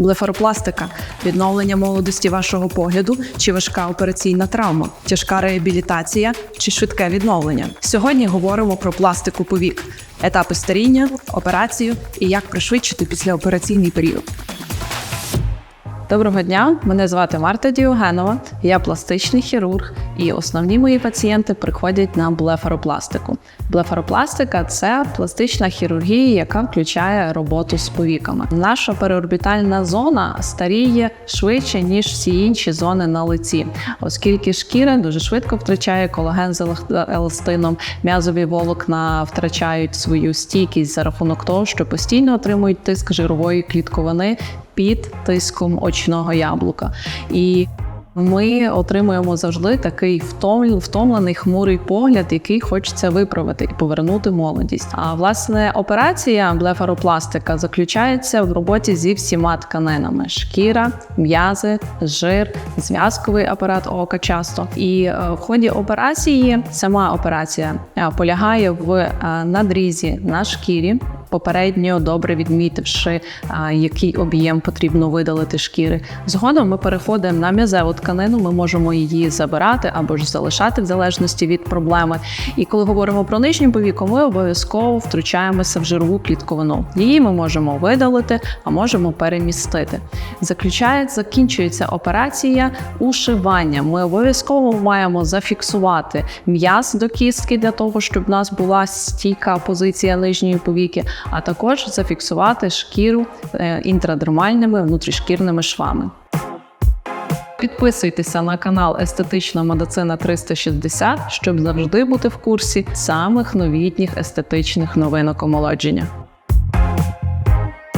блефаропластика, відновлення молодості вашого погляду чи важка операційна травма, тяжка реабілітація чи швидке відновлення. Сьогодні говоримо про пластику повік, етапи старіння, операцію і як пришвидшити післяопераційний період. Доброго дня, мене звати Марта Діогенова, я пластичний хірург, і основні мої пацієнти приходять на блефаропластику. Блефаропластика це пластична хірургія, яка включає роботу з повіками. Наша переорбітальна зона старіє швидше ніж всі інші зони на лиці, оскільки шкіра дуже швидко втрачає колаген з еластином, м'язові волокна втрачають свою стійкість за рахунок того, що постійно отримують тиск жирової клітковини під тиском очного яблука. І ми отримуємо завжди такий втомл- втомлений хмурий погляд, який хочеться виправити і повернути молодість. А власне операція блефаропластика заключається в роботі зі всіма тканинами: шкіра, м'язи, жир, зв'язковий апарат ока часто. І е, в ході операції сама операція е, полягає в е, надрізі на шкірі попередньо добре відмітивши, який об'єм потрібно видалити шкіри. Згодом ми переходимо на м'язеву тканину. Ми можемо її забирати або ж залишати в залежності від проблеми. І коли говоримо про нижню повіку, ми обов'язково втручаємося в жирову клітковину. Її ми можемо видалити, а можемо перемістити. Заключає, закінчується операція ушивання. Ми обов'язково маємо зафіксувати м'яз до кістки для того, щоб в нас була стійка позиція нижньої повіки, а також зафіксувати шкіру е, інтрадермальними внутрішкірними швами. Підписуйтеся на канал Естетична медицина 360, щоб завжди бути в курсі самих новітніх естетичних новинок омолодження.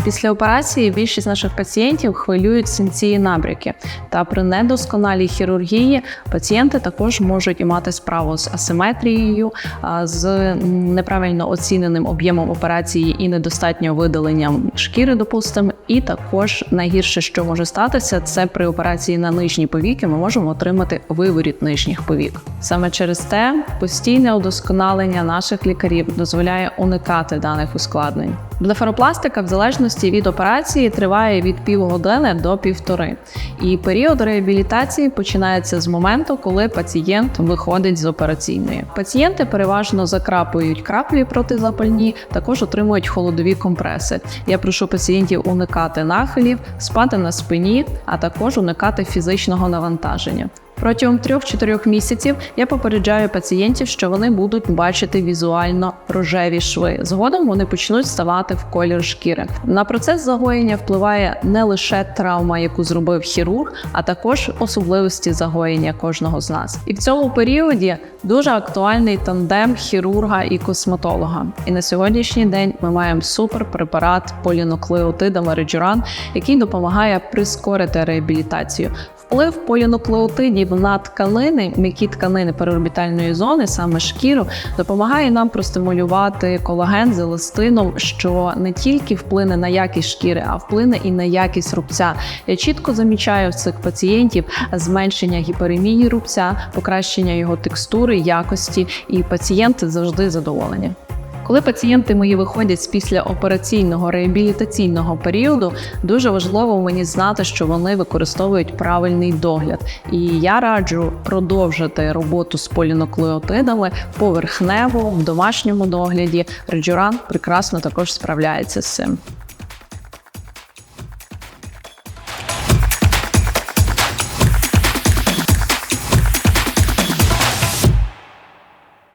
Після операції більшість наших пацієнтів хвилюють синці набряки. Та при недосконалій хірургії пацієнти також можуть мати справу з асиметрією, з неправильно оціненим об'ємом операції і недостатньо видаленням шкіри, допустимо. І також найгірше, що може статися, це при операції на нижні повіки ми можемо отримати виворіт нижніх повік. Саме через те постійне удосконалення наших лікарів дозволяє уникати даних ускладнень. Блефаропластика в залежності від операції триває від півгодини до півтори. І період реабілітації починається з моменту, коли пацієнт виходить з операційної. Пацієнти переважно закрапують краплі протизапальні, також отримують холодові компреси. Я прошу пацієнтів уникати нахилів, спати на спині, а також уникати фізичного навантаження. Протягом 3-4 місяців я попереджаю пацієнтів, що вони будуть бачити візуально рожеві шви. Згодом вони почнуть ставати в колір шкіри. На процес загоєння впливає не лише травма, яку зробив хірург, а також особливості загоєння кожного з нас. І в цьому періоді дуже актуальний тандем хірурга і косметолога. І на сьогоднішній день ми маємо суперпрепарат полінуклеотида Реджуран, який допомагає прискорити реабілітацію. Вплив полінуклеотидів на тканини, м'які тканини переорбітальної зони, саме шкіру, допомагає нам простимулювати колаген з еластином, що не тільки вплине на якість шкіри, а вплине і на якість рубця. Я чітко замічаю в цих пацієнтів зменшення гіперемії рубця, покращення його текстури, якості, і пацієнти завжди задоволені. Коли пацієнти мої виходять з післяопераційного реабілітаційного періоду, дуже важливо мені знати, що вони використовують правильний догляд. І я раджу продовжити роботу з полінуклеотидами поверхнево в домашньому догляді. Реджуран прекрасно також справляється з цим.